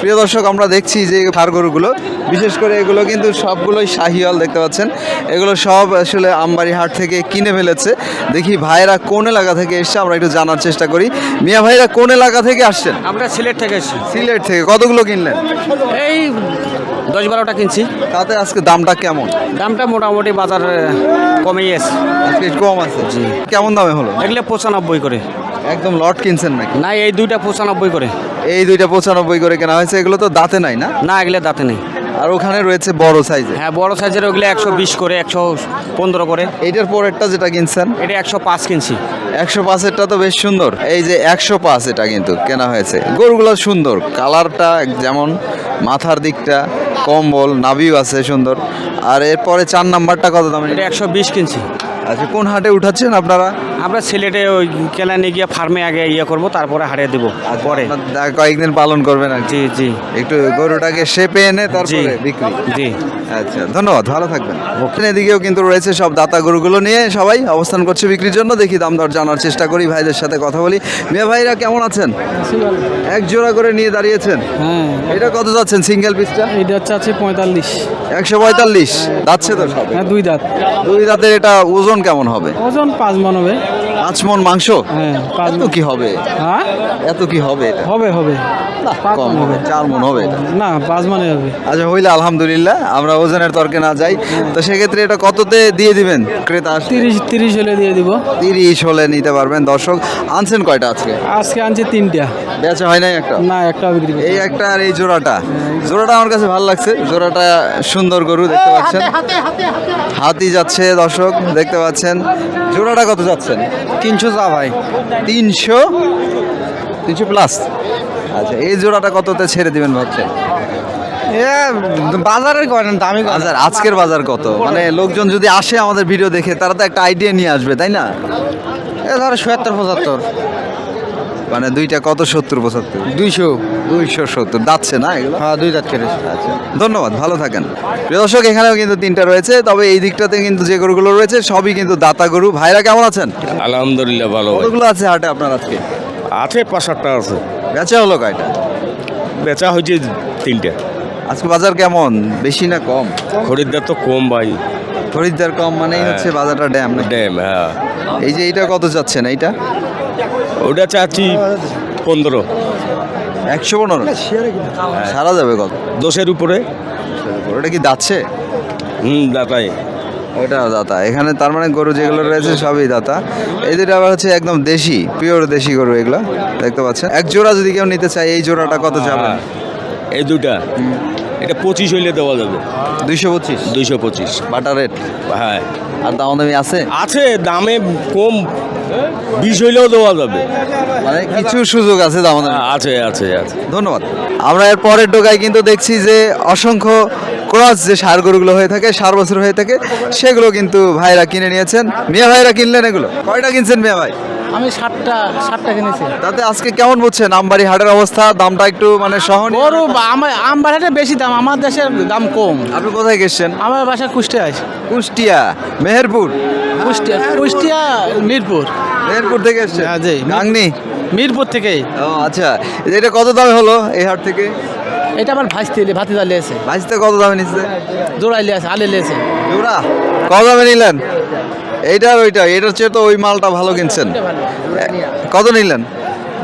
প্রিয় দর্শক আমরা দেখছি যে ষাড় গরুগুলো বিশেষ করে এগুলো কিন্তু সবগুলোই শাহিওয়াল দেখতে পাচ্ছেন। এগুলো সব আসলে আমবাড়ি হাট থেকে কিনে ফেলেছে। দেখি ভাইরা কোন এলাকা থেকে এসছে আমরা একটু জানার চেষ্টা করি। মিয়া ভাইরা কোন এলাকা থেকে আসছেন? আমরা সিলেট থেকে এসেছি। সিলেট থেকে। কতগুলো কিনলেন? এই দশ বারোটা কিনছি। তাতে আজকে দামটা কেমন? দামটা মোটামুটি বাজার কমে গেছে আজকে কম আছে? কেমন দামে হলো? এগুলো পঁচানব্বই করে। একদম লট কিনছেন নাকি? না এই দুইটা পঁচানব্বই করে। এই দুইটা পঁচানব্বই করে কেনা হয়েছে এগুলো তো দাঁতে নাই না? না এগুলো দাঁতে নেই। আর ওখানে রয়েছে বড় সাইজে হ্যাঁ বড় সাইজের ওগুলো একশো বিশ করে একশো পনেরো করে। এইটার পরেরটা যেটা কিনছেন? এটা একশো পাঁচ কিনছি। একশো পাঁচেরটা তো বেশ সুন্দর। এই যে একশো পাঁচ এটা কিন্তু কেনা হয়েছে। গরুগুলো সুন্দর। কালারটা যেমন মাথার দিকটা কম্বল নাভিও আছে সুন্দর। আর এরপরে চার নাম্বারটা কত দাম? এটা একশো বিশ কিনছি। আচ্ছা কোন হাটে উঠাচ্ছেন আপনারা? আমরা সিলেটে ওই কেলানে গিয়ে ফার্মে আগে ইয়ে করব তারপরে হারিয়ে দেবো পরে। আপনার কয়েকদিন পালন করবেন আর জি জি। একটু গরুটাকে শেপে এনে তারপরে বিক্রি। জি। আচ্ছা ধন্যবাদ ভালো থাকবেন। ওখানে এদিকেও কিন্তু রয়েছে সব দাতা গরুগুলো নিয়ে সবাই অবস্থান করছে বিক্রির জন্য। দেখি দাম দর জানার চেষ্টা করি ভাইদের সাথে কথা বলি। মেয়ে ভাইরা কেমন আছেন? এক জোড়া করে নিয়ে দাঁড়িয়েছেন। হ্যাঁ। এটা কত যাচ্ছেন সিঙ্গেল পিসটা? এটা হচ্ছে আছে পঁয়তাল্লিশ। একশো পঁয়তাল্লিশ। যাচ্ছে তো সব। হ্যাঁ দুই দাঁত। দুই রাতের এটা ওজন কেমন হবে? ওজন পাঁচ মন হবে। পাঁচ মন মাংস? হ্যাঁ পাঁচ এত কি হবে? হ্যাঁ? এত কি হবে এটা? হবে হবে। কম হবে চার মন হবে না পাঁচ মানে হবে। আচ্ছা হইলে আলহামদুলিল্লাহ আমরা ওজনের তর্কে না যাই। তো সেক্ষেত্রে এটা কততে দিয়ে দিবেন? ক্রেতা তিরিশ তিরিশ হলে দিয়ে দিব। তিরিশ হলে নিতে পারবেন। দর্শক আনছেন কয়টা আজকে? আজকে আনছি তিনটা। বেচা হয় নাই একটা? না একটা বিক্রি এই একটা আর এই জোড়াটা। জোড়াটা আমার কাছে ভালো লাগছে। জোড়াটা সুন্দর গরু দেখতে পাচ্ছেন। হাতি যাচ্ছে দর্শক দেখতে পাচ্ছেন। জোড়াটা কত যাচ্ছেন? তিনশো চা ভাই। তিনশো? তিনশো প্লাস আচ্ছা এই জোড়াটা কততে ছেড়ে দিবেন ভাবছেন? বাজারের করেন দামি বাজার আজকের বাজার কত? মানে লোকজন যদি আসে আমাদের ভিডিও দেখে তারা তো একটা আইডিয়া নিয়ে আসবে তাই না? এ ধরো সত্তর পঁচাত্তর। মানে দুইটা কত সত্তর পঁচাত্তর? দুইশো। দুইশো সত্তর। যাচ্ছে না এগুলো? হ্যাঁ দুই দাঁত কেটে আচ্ছা। ধন্যবাদ ভালো থাকেন। প্রিয় দর্শক এখানেও কিন্তু তিনটা রয়েছে তবে এই দিকটাতে কিন্তু যে গরুগুলো রয়েছে সবই কিন্তু দাতা গরু। ভাইরা কেমন আছেন? আলহামদুলিল্লাহ ভালো কতগুলো আছে হাটে আপনার আজকে? আছে পাঁচ সাতটা আছে। বেচা হলো কয়টা? বেচা হয়েছে তিনটা। আজকে বাজার কেমন? বেশি না কম? খরিদ্দার তো কম ভাই। খরিদ্দার কম মানেই হচ্ছে বাজারটা ড্যাম ড্যাম হ্যাঁ। এই যে এইটা কত যাচ্ছেন এইটা? ওটা চাচ্ছি পনেরো। একশো পনেরো? সারা যাবে কত? দশের উপরে। ওটা কি যাচ্ছে হুম দাতাই ওটা দাতা। এখানে তার মানে গরু যেগুলো রয়েছে সবই দাতা। এই দুটো আবার হচ্ছে একদম দেশি পিওর দেশি গরু এগুলো। দেখতে পাচ্ছেন? এক জোড়া যদি কেউ নিতে চায় এই জোড়াটা কত যাবে এই দুটা এটা পঁচিশ হইলে দেওয়া যাবে। দুইশো পঁচিশ? দুইশো পঁচিশ। Butter rate? হ্যাঁ। আর দাম দামি আছে? আছে দামে কম। বিশ হইলেও দেওয়া যাবে। মানে কিছু সুযোগ আছে আমাদের হ্যাঁ, আছে আছে আছে। ধন্যবাদ। আমরা এর পরের ডোকায় কিন্তু দেখছি যে অসংখ্য ক্রস যে সার গরুগুলো হয়ে থাকে সার বছর হয়ে থাকে সেগুলো কিন্তু ভাইরা কিনে নিয়েছেন। মিয়া ভাইরা কিনলেন এগুলো? কয়টা কিনছেন মিয়া ভাই? আমি ষাটটা ষাটটা কিনেছি। তাতে আজকে কেমন বুঝছেন আমবাড়ি হাটের অবস্থা দামটা একটু মানে সহন গরু বা- আমার আম বাড়াটা বেশি দাম আমার দেশের দাম কম। আপনি কোথায় গেছেন? আমার বাসা কুষ্টিয়া। আছে কুষ্টিয়া মেহেরপুর? কুষ্টিয়া কুষ্টিয়া মিরপুর। মেহেরপুর থেকে এসছেন? হ্যাঁ, জি। গাংনি? মিরপুর থেকেই। ও আচ্ছা। এটা কত দামে হলো এই হাট থেকে? এটা আমার ভাজতে ভাতি দালি আছে ভাইসতে কত দামে নিচ্ছে জোড়াইলে আছে আলে আছে জোড়া? কত দামে নিলেন? এইটা আর ওইটা এটার চেয়ে তো ওই মালটা ভালো কিনছেন। কত নিলেন?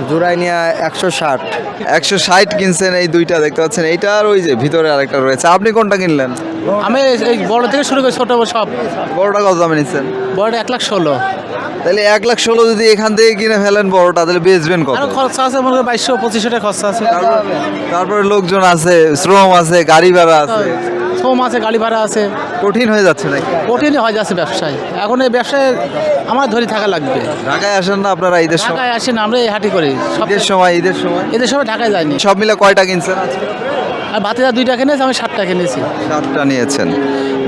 জোড়াই নিয়ে একশো ষাট। একশো ষাট কিনছেন এই দুইটা দেখতে পাচ্ছেন। এইটা আর ওই যে ভিতরে আরেকটা রয়েছে। আপনি কোনটা কিনলেন? আমি এই বড় থেকে শুরু করে ছোট সব। বড়টা কত দামে নিচ্ছেন? বড়টা এক লাখ ষোলো। তাহলে এক লাখ ষোলো যদি এখান থেকে কিনে ফেলেন বড়টা তাহলে বেচবেন কত? খরচা আছে মনে করি বাইশশো পঁচিশশো টাকা খরচা আছে। তারপরে লোকজন আছে শ্রম আছে গাড়ি ভাড়া আছে। শ্রম আছে গাড়ি ভাড়া আছে। কঠিন হয়ে যাচ্ছে নাকি? কঠিনই হয়ে যাচ্ছে ব্যবসায়। এখন এই ব্যবসায় আমার ধরে থাকা লাগবে। ঢাকায় আসেন না আপনারা ঈদের সময় ঢাকায় আসেন আমরা এই হাটি করি। ঈদের সময় ঈদের সময়? এদের সময় ঢাকায় যায়নি। সব মিলে কয়টা কিনছেন? আর ভাতিজা দুইটা কিনেছি আমি সাতটা কিনেছি। সাতটা নিয়েছেন।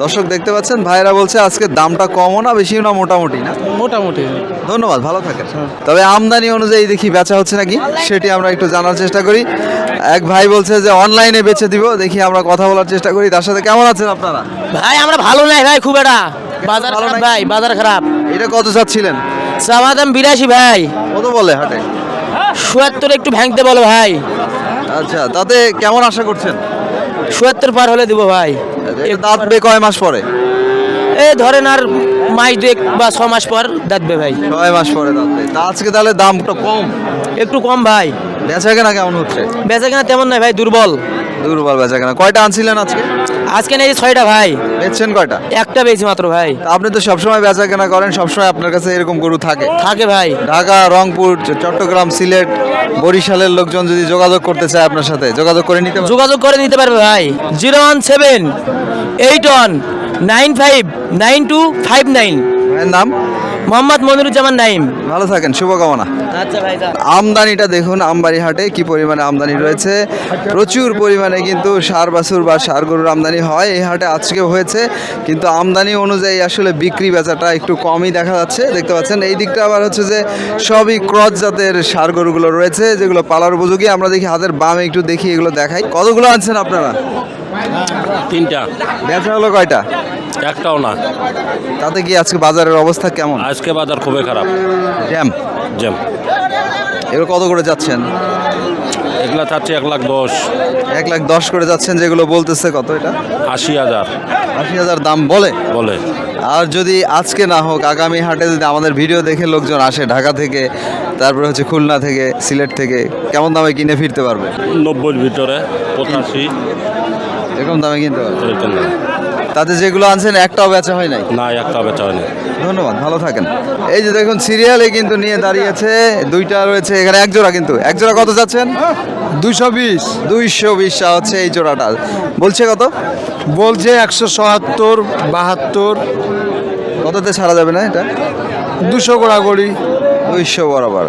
দর্শক দেখতে পাচ্ছেন ভাইরা বলছে আজকে দামটা কমও না বেশিও না মোটামুটি না? মোটামুটি। ধন্যবাদ ভালো থাকেন। তবে আমদানি অনুযায়ী দেখি বেচা হচ্ছে নাকি? সেটি আমরা একটু জানার চেষ্টা করি। এক ভাই বলছে যে অনলাইনে বেচে দিব দেখি আমরা কথা বলার চেষ্টা করি। তার সাথে কেমন আছেন আপনারা? ভাই আমরা ভালো নাই ভাই খুব একটা। বাজার ভালো ভাই বাজার খারাপ। এটা কত চাচ্ছিলেন? চাওয়া দাম বিরাশি ভাই। কত বলে হাটে? সুয়াত্তর একটু ভাঙতে বলো ভাই। আচ্ছা তাতে কেমন আশা করছেন? সত্তর পার হলে দিব ভাই। এটা দাঁত বে কয় মাস পরে? এই ধরেন আর মাস দুয়েক বা ছ মাস পর দাঁতবে ভাই। ছয় মাস পরে দাঁত বে। তা আজকে তাহলে দামটা কম? একটু কম ভাই। বেচা কেনা কেমন হচ্ছে? বেচা কেনা তেমন নয় ভাই দুর্বল। দুর্বল বেচা কেনা কয়টা আনছিলেন আজকে? আজকে নেই ছয়টা ভাই। বেচছেন কয়টা? একটা বেশি মাত্র ভাই। আপনি তো সবসময় বেচা কেনা করেন সবসময় আপনার কাছে এরকম গরু থাকে। থাকে ভাই। ঢাকা রংপুর চট্টগ্রাম সিলেট বরিশালের লোকজন যদি যোগাযোগ করতে চায় আপনার সাথে যোগাযোগ করে নিতে? যোগাযোগ করে নিতে পারবে ভাই। Zero one seven eight one nine five nine two five nine. নাম? মোহাম্মদ মনিরুজ্জামান নাইম ভালো থাকেন শুভকামনা। আচ্ছা ভাই আমদানিটা দেখুন আমবাড়ি হাটে কি পরিমাণে আমদানি রয়েছে। প্রচুর পরিমাণে কিন্তু সার বাছুর বা সার গরুর আমদানি হয় এই হাটে আজকেও হয়েছে। কিন্তু আমদানি অনুযায়ী আসলে বিক্রি বেচাটা একটু কমই দেখা যাচ্ছে দেখতে পাচ্ছেন। এই দিকটা আবার হচ্ছে যে সবই ক্রস জাতের সার গরুগুলো রয়েছে যেগুলো পালার উপযোগী। আমরা দেখি হাতের বামে একটু দেখি এগুলো দেখাই। কতগুলো আনছেন আপনারা? তিনটা। বেচা হলো কয়টা? একটাও না। তাতে কি আজকে বাজারের অবস্থা কেমন? আজকে বাজার খুবই খারাপ। জ্যাম? জ্যাম। এগুলো কত করে যাচ্ছেন? এগুলা চাচ্ছি এক লাখ দশ। এক লাখ দশ করে যাচ্ছেন যেগুলো বলতেছে কত এটা? আশি হাজার। আশি হাজার দাম বলে? বলে। আর যদি আজকে না হোক আগামী হাটে যদি আমাদের ভিডিও দেখে লোকজন আসে ঢাকা থেকে তারপরে হচ্ছে খুলনা থেকে সিলেট থেকে কেমন দামে কিনে ফিরতে পারবে? নব্বইয়ের ভিতরে পঁচাশি। এরকম দামে কিনতে পারবে এরকম। তাতে যেগুলো আনছেন একটাও বেচা হয় নাই? না একটা বেচা হয়নি ধন্যবাদ ভালো থাকেন। এই যে দেখুন সিরিয়ালে কিন্তু নিয়ে দাঁড়িয়েছে। দুইটা রয়েছে এখানে এক জোড়া কিন্তু। এক জোড়া কত যাচ্ছেন? দুশো বিশ। দুইশো বিশ হচ্ছে এই জোড়াটা। বলছে কত? বলছে একশো সত্তর বাহাত্তর। কততে ছাড়া যাবে না এটা? দুশো গোড়াগড়ি। দুইশো বরাবর।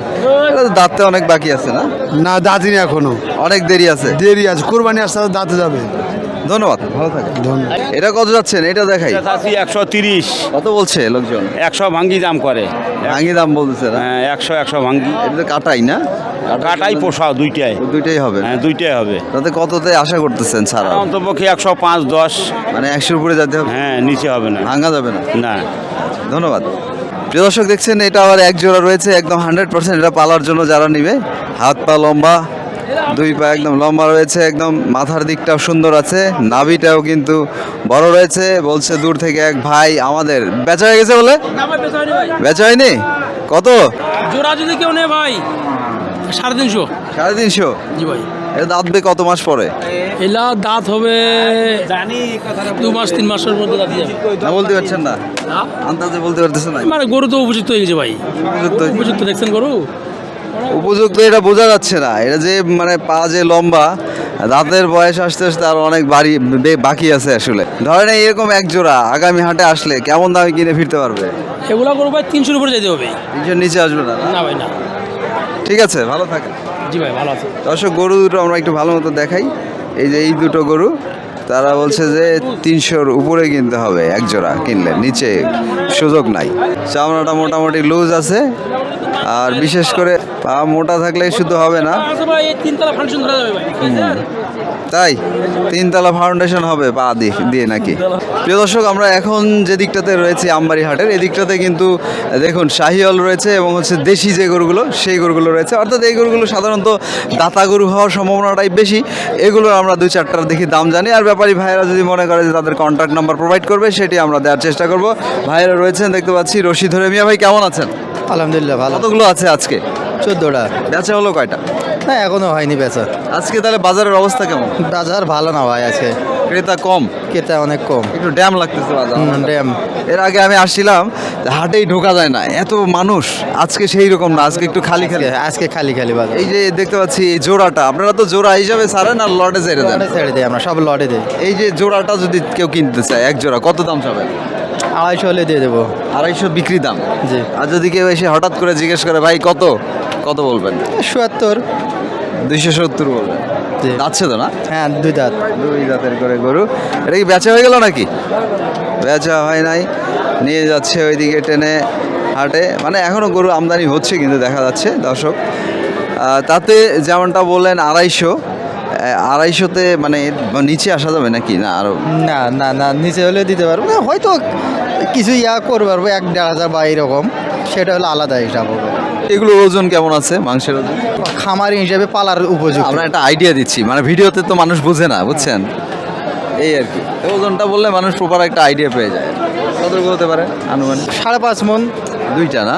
এটা তো দাঁততে অনেক বাকি আছে না? না দাঁতিনি এখনও। অনেক দেরি আছে। দেরি আছে। কোরবানি আসতে আসতে দাঁতে যাবে। ধন্যবাদ। ভালো থাকেন। এটা কত যাচ্ছেন? এটা দেখাই। চাষি একশো তিরিশ। কত বলছে লোকজন? একশো ভাঙ্গি দাম করে। ভাঙি দাম বলতেছে হ্যাঁ একশো একশো ভাঙ্গি। এটা কাটাই না? কাটাই পোষাও দুইটাই। দুইটাই হবে? হ্যাঁ দুইটাই হবে। তাতে কততে আশা করতেছেন ছাড়া? অন্তপক্ষে একশো পাঁচ দশ। মানে একশোর উপরে যেতে হবে? হ্যাঁ নিচে হবে না। ভাঙা যাবে না? না। ধন্যবাদ। প্রিয় দর্শক দেখছেন এটা আবার এক জোড়া রয়েছে একদম হান্ড্রেড পার্সেন্ট এটা পালার জন্য যারা নিবে হাত পা লম্বা দুই পা একদম লম্বা রয়েছে একদম মাথার দিকটাও সুন্দর আছে নাভিটাও কিন্তু বড় রয়েছে বলছে দূর থেকে এক ভাই আমাদের। বেচা হয়ে গেছে বলে? বেচা হয়নি? কত? জোড়া যদি কেউ নেয় ভাই সাড়ে তিনশো। সাড়ে তিনশো? জি ভাই। এটা দাঁতবে কত মাস পরে? এলা দাঁত হবে দু মাস তিন মাসের মধ্যে দাঁত না বলতে পারছেন না। হ্যাঁ? আন্দাজে বলতে পারতেছেন না। মানে গরু তো উপযুক্ত হয়ে গেছে ভাই। উপযুক্ত। উপযুক্ত দেখছেন গরু? উপযুক্ত এটা বোঝা যাচ্ছে না। এটা যে মানে পা যে লম্বা দাঁতের বয়স আসতে আসতে আরও অনেক বাড়ি বাকি আছে আসলে। ধরেন এরকম এক জোড়া আগামী হাটে আসলে কেমন দামে কিনে ফিরতে পারবে? এগুলা গরু ভাই তিনশোর উপরে যেতে হবে। তিনশোর নিচে আসবে না না? না ভাই না। ঠিক আছে ভালো থাকেন। জি ভাই ভালো আছে দর্শক গরু দুটো আমরা একটু ভালো মতো দেখাই। এই যে এই দুটো গরু তারা বলছে যে তিনশোর উপরে কিনতে হবে। এক জোড়া কিনলে নিচে সুযোগ নাই। চামড়াটা মোটামুটি লুজ আছে। আর বিশেষ করে পা মোটা থাকলে শুধু হবে না। আচ্ছা তাই? তিনতলা ফাউন্ডেশন হবে পা দিয়ে দিয়ে নাকি? প্রিয় দর্শক আমরা এখন যে দিকটাতে রয়েছি আমবাড়ি হাটের এই দিকটাতে কিন্তু দেখুন শাহিওল রয়েছে এবং হচ্ছে দেশি যে গরুগুলো সেই গরুগুলো রয়েছে। অর্থাৎ এই গরুগুলো সাধারণত দাতা গরু হওয়ার সম্ভাবনাটাই বেশি। এগুলো আমরা দুই চারটার দেখি দাম জানি। আর ব্যাপারী ভাইয়েরা যদি মনে করে যে তাদের কন্ট্যাক্ট নাম্বার প্রোভাইড করবে সেটি আমরা দেওয়ার চেষ্টা করব। ভাইয়েরা রয়েছেন দেখতে পাচ্ছি রশি ধরে মিয়া ভাই কেমন আছেন? আলহামদুলিল্লাহ ভালো। কতগুলো আছে আজকে? চোদ্দোটা। বেচা হলো কয়টা? না এখনও হয়নি বেচা। আজকে তাহলে বাজারের অবস্থা কেমন? বাজার ভালো না ভাই আজকে। ক্রেতা কম? কেতা অনেক কম। একটু ড্যাম লাগতেছে বাজার। ড্যাম। এর আগে আমি আসছিলাম হাটেই ঢোকা যায় না। এত মানুষ আজকে সেই রকম না আজকে একটু খালি খালি। আজকে খালি খালি বাজার। এই যে দেখতে পাচ্ছি এই জোড়াটা আপনারা তো জোড়া হিসাবে ছাড়েন আর লটে ছেড়ে দেন। ছেড়ে দেয় আমরা সব লটে দিই। এই যে জোড়াটা যদি কেউ কিনতে চায় এক জোড়া কত দাম চাবে? আড়াইশো হলে দিয়ে দেবো। আড়াইশো বিক্রি দাম? জি। আর যদি কেউ এসে হঠাৎ করে জিজ্ঞেস করে ভাই কত? কত বলবেন? চুয়াত্তর দুইশো সত্তর বলবেন। যাচ্ছে তো না? হ্যাঁ দুই দাঁত। দুই জাতের করে গরু। এটা কি বেচা হয়ে গেল নাকি? বেচা হয় নাই। নিয়ে যাচ্ছে ওইদিকে টেনে হাটে। মানে এখনও গরু আমদানি হচ্ছে কিন্তু দেখা যাচ্ছে দর্শক। তাতে যেমনটা বললেন আড়াইশো। আড়াইশোতে মানে নিচে আসা যাবে নাকি? না আরও না না না নিচে হলে দিতে পারব। না হয়তো কিছু ইয়া করতে পারব এক দেড় হাজার বা এরকম। সেটা হলো আলাদা হিসাব হবে। এগুলো ওজন কেমন আছে মাংসের ওজন? খামারি হিসাবে পালার উপযুক্ত। আমরা একটা আইডিয়া দিচ্ছি মানে ভিডিওতে তো মানুষ বুঝে না বুঝছেন? এই আর কি। ওজনটা বললে মানুষ প্রপার একটা আইডিয়া পেয়ে যায়। কতটুকু হতে পারে আনুমানিক। সাড়ে পাঁচ মন। দুইটা না?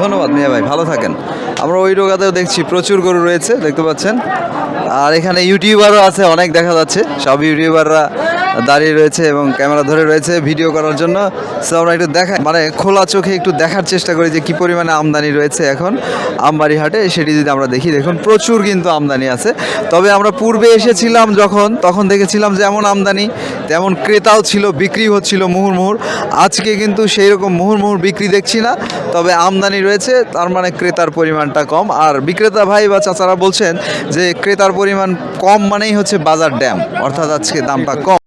ধন্যবাদ মিয়া ভাই ভালো থাকেন। আমরা ওই রোগাতেও দেখছি প্রচুর গরু রয়েছে দেখতে পাচ্ছেন? আর এখানে ইউটিউবারও আছে অনেক দেখা যাচ্ছে। সব ইউটিউবাররা দাঁড়িয়ে রয়েছে এবং ক্যামেরা ধরে রয়েছে ভিডিও করার জন্য। সো আমরা একটু দেখা মানে খোলা চোখে একটু দেখার চেষ্টা করি যে কী পরিমাণে আমদানি রয়েছে এখন। আমবাড়ি হাটে সেটি যদি আমরা দেখি, দেখুন প্রচুর কিন্তু আমদানি আছে। তবে আমরা পূর্বে এসেছিলাম যখন, তখন দেখেছিলাম যেমন আমদানি, তেমন ক্রেতাও ছিল, বিক্রি হচ্ছিল মুহুর্মুহুর। আজকে কিন্তু সেই রকম মুহুর্মুহুর বিক্রি দেখছি না, তবে আমদানি রয়েছে, তার মানে ক্রেতার পরিমাণটা কম। আর বিক্রেতা ভাই বা চাচারা বলছেন যে ক্রেতার পরিমাণ কম মানেই হচ্ছে বাজার ড্যাম, অর্থাৎ আজকে দামটা কম।